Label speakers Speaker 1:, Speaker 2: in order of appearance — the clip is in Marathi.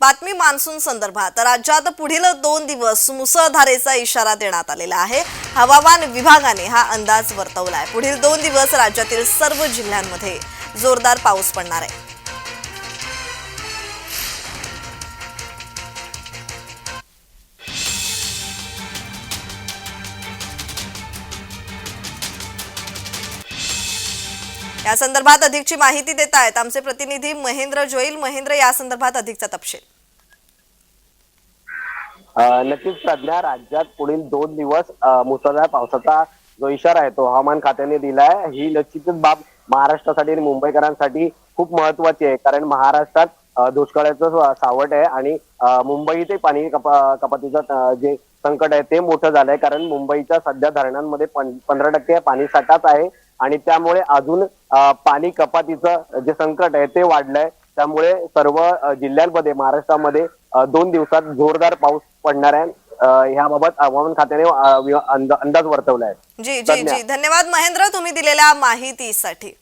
Speaker 1: बातमी मान्सून संदर्भात. राज्यात पुढील दोन दिवस मुसळधारेचा इशारा देण्यात आलेला आहे. हवामान विभागाने हा अंदाज वर्तवला आहे पुढील दोन दिवस राज्यातील सर्व जिल्ह्यांमध्ये जोरदार पाऊस पडणार आहे. या संदर्भात अधिकची माहिती देत आहेत आमचे प्रतिनिधी महेंद्र जोईल. महेंद्र या संदर्भात अधिकचा तपशील.
Speaker 2: नक्कीच सध्या राज्यात पुढील दोन दिवस मुसळधार पावसाचा जो इशारा आहे तो हवामान खात्याने दिलाय. ही निश्चितच बाब महाराष्ट्रासाठी आणि मुंबईकरांसाठी खूप महत्वाची आहे. कारण महाराष्ट्रात दुष्काळाचं सावट आहे आणि अ, पाणी कपा कपातीचं जे संकट आहे ते मोठं झालंय. कारण मुंबईच्या सध्या धरणांमध्ये पंधरा टक्के पाणी साठाच आहे. आणि त्यामुळे अजून पाणी कपातीचं जे संकट आहे ते वाढलंय. त्यामुळे सर्व जिल्ह्यांमध्ये महाराष्ट्रामध्ये दोन दिवसात जोरदार पाऊस पडणार आहे. अ, याबाबत हवामान खात्याने अंदाज वर्तवलाय
Speaker 1: जी जी
Speaker 2: धन्यवाद.
Speaker 1: जी धन्यवाद महेंद्र तुम्ही दिलेल्या माहितीसाठी.